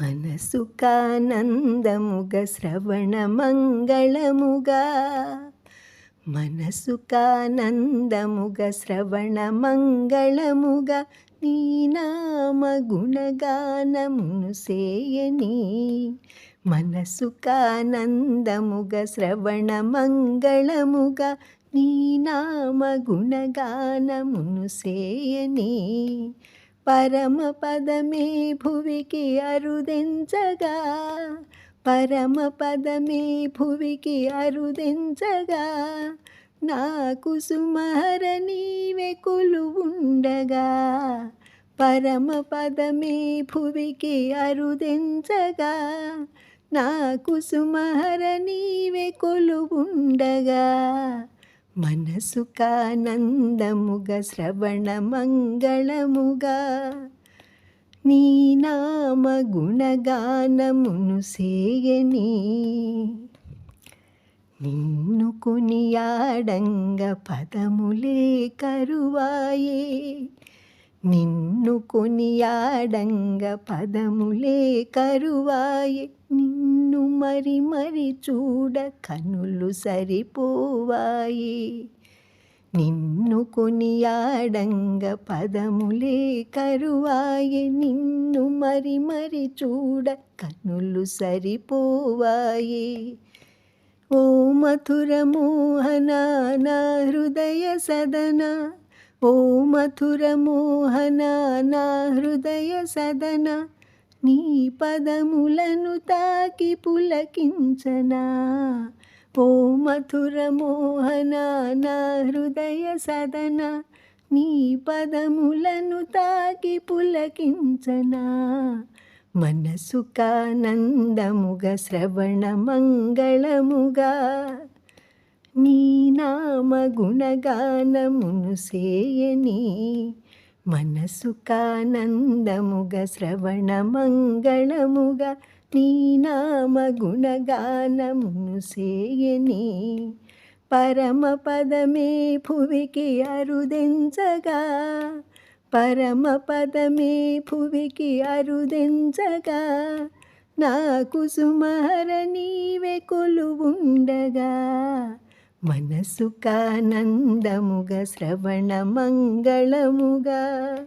మనసుకానందముగ శ్రవణ మంగళముగా మనసుకానందముగ శ్రవణ మంగళముగా నీ నామ గుణగానమును సేయని. మనసుకానందముగ శ్రవణ మంగళముగా నీ నామ గుణగానమును సేయని. పరమ పదమే భువికి అరుదించగా పరమ పదమే భువికి అరుదించగా నాకు సుమహర నీవే కొలువుండగా పరమ పదమే భువికి అరుదించగా నాకు సుమహర నీవే కొలువుండగా మనసుకానందముగ శ్రవణ మంగళముగా. నీ నామ గుణగానమును సేయని. నిన్ను కొనియాడంగ పదములే కరువాయే. నిన్ను కొనియాడంగ పదములే కరువాయే. నీ మరి మరి చూడ కనులు సరిపోవాయి. నిన్ను కొనియాడంగ పదములే కరువాయి. నిన్ను మరి మరి చూడ కనులు సరిపోవాయి. ఓ మధుర మోహన నా హృదయ సదన. ఓ మధుర మోహన నా హృదయ సదన. నీ పదములను తాకి పులకించనా? పో మధుర మోహన నా హృదయ సదన నీ పదములను తాకి పులకించనా? మనసుకానందముగ శ్రవణ మంగళముగా నీ నామ గుణగానమును సేయని మనసుకానందముగ శ్రవణ మంగళముగా నీ నామ గుణగానమును సేయని. పరమ పదమే భువికి అరుదించగా పరమ పదమే భువికి అరుదించగా నా కుసుమహర నీవే కొలువుండగా. మనసుకానందముగ శ్రవణ మంగళముగా.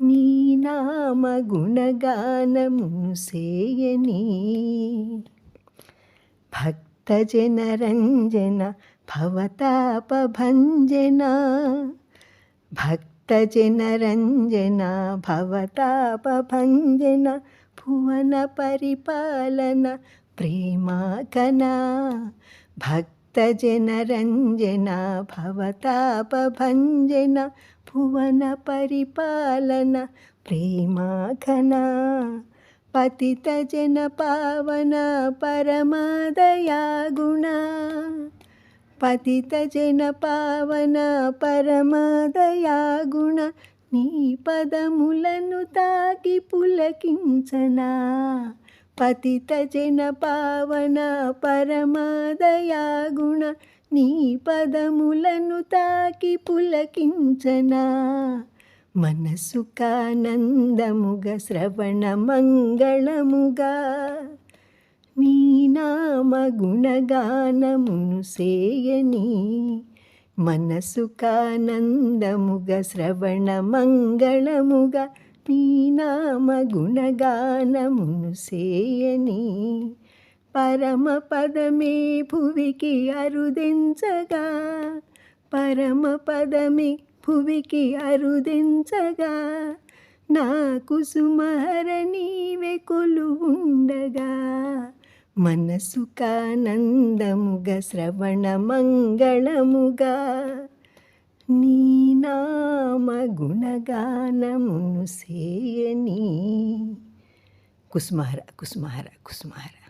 నీ నామ గుణగానమును సేయని. భక్తజనరంజన భవతాపభంజన భక్తజనరంజన భవతాపభంజన భువన పరిపాలన ప్రేమాకనా. భక్తజనరంజన భవతాపభంజన భువన పరిపాలన ప్రేమాఘన పతిత జన పావన పరమదయా గుణ పతిత జన పావన పరమదయా గుణ నీ పదములను తాకి పులకించనా. పతిత జన పావన పరమదయా గుణ నీ పదములను తాకి పులకించనా. మనసు మనసుకానందముగ శ్రవణ మంగళముగా. నీ నామ గుణగానమును సేయని. మనసు మనసుకానందముగ శ్రవణ మంగళముగా. నీ గుణగానమును సేయని. పరమ పదమే భువికి అరుదించగా. పరమ పదమే భువికి అరుదించగా. నాకు సుమహర నీవే కొలువుండగా. మనసుకానందముగ శ్రవణ మంగళముగా నీ నామ గుణగానమును సేయని. కుసుమహర కుసుమహర కుసుమహర.